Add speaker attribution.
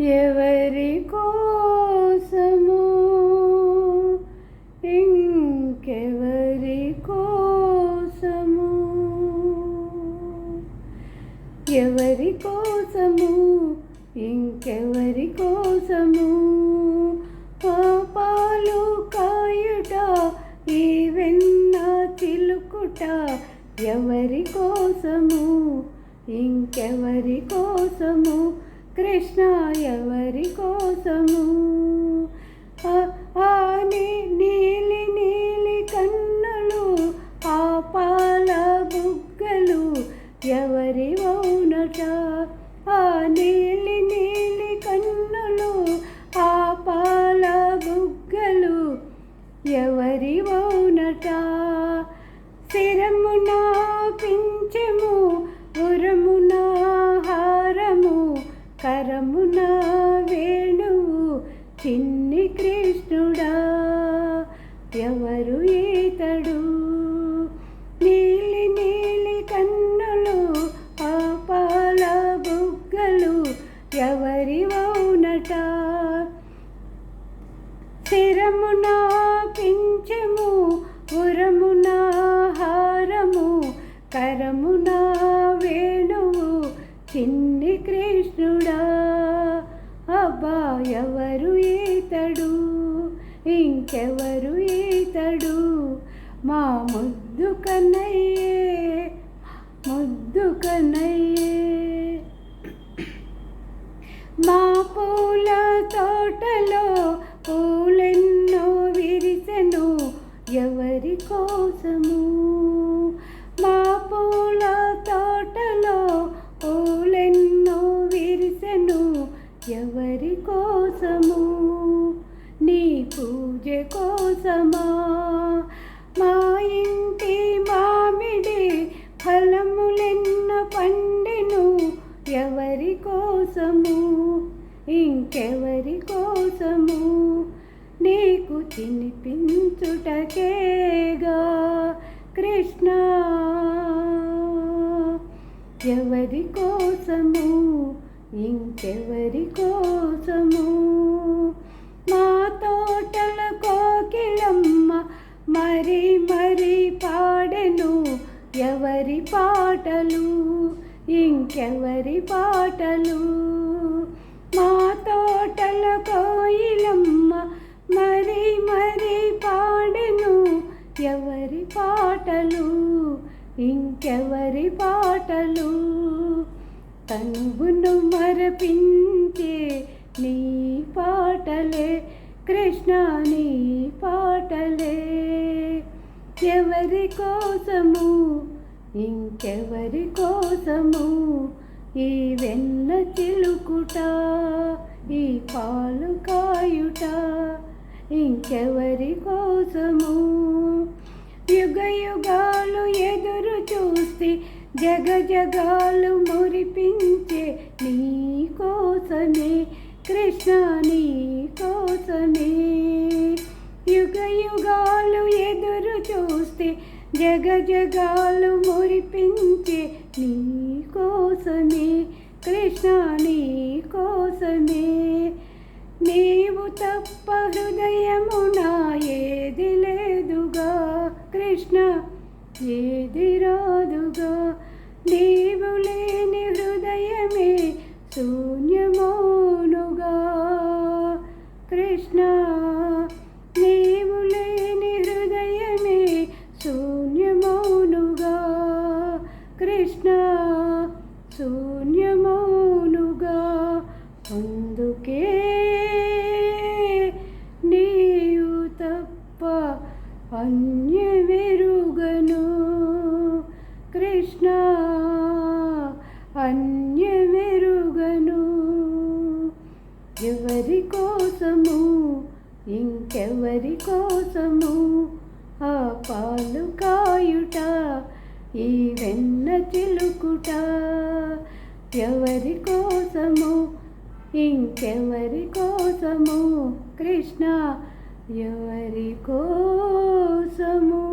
Speaker 1: ఎవరి కోసము ఇంకెవరి కోసము ఎవరి కోసము ఇంకెవరి కోసము పాపాలు కాయుట ఈ వెన్న చిలుకుట ఎవరి కోసము ఇంకెవరి కోసము కృష్ణ ఎవరి కోసము? నీలి నీలి కన్నులు ఆ పాల బుగ్గలు ఎవరి అవునట ఆ నీలి నీలి కన్నులు ఆ పాల బుగ్గలు ఎవరి అవునట శిరమునా కరమున వేణువు చిన్ని కృష్ణుడా ఎవరు ఈతడు? ఎవరు ఈతడు? ఇంకెవరు ఈతడు? మా ముద్దు కన్నయ్యే ముద్దు కన్నయ్యే. మా పూల తోటలో పూలెన్నో విరిసెను ఎవరి కోసము? కోసము నీ పూజ కోసమా? మా ఇంటి మామిడి ఫలములెన్న పండెను ఎవరి కోసము? ఇంకెవరి కోసము? నీకు తినిపించుటకేగా కృష్ణ? ఎవరి కోసము? ఇంకెవరి కోసము? మా తోటల కోకిలమ్మ మరి మరి పాడెను. ఎవరి పాటలు? ఇంకెవరి పాటలు? మా తోటల కోయిలమ్మ మరి మరి పాడెను. ఎవరి పాటలు? ఇంకెవరి పాటలు? తనువును మరపించే నీ పాటలే కృష్ణ నీ పాటలే. ఎవరి కోసము ఇంకెవరి కోసము ఈ వెన్న చిలుకుట ఈ పాలు కాయుట ఇంకెవరి కోసము జగ జగాలు మురిపించే నీ కోసమే కృష్ణ నీ కోసమే. యుగ యుగాలు ఎదురు చూస్తే జగ జగాలు మురిపించే నీ కోసమే కృష్ణ నీ కోసమే. నీవు తప్ప హృదయమున ఏది లేదుగా కృష్ణ ఏది రాదుగా. శూన్యమౌనుగా. కృష్ణ నీవు లేని హృదయమే శూన్యమౌనుగా. కృష్ణ శూన్యమౌనుగా. అందుకే ఇంకెవరి కోసము ఆ పాలు కాయుట ఈ వెన్న చిలుకుట? ఎవరి కోసము? ఇంకెవరి కోసము? కృష్ణ ఎవరి కోసము?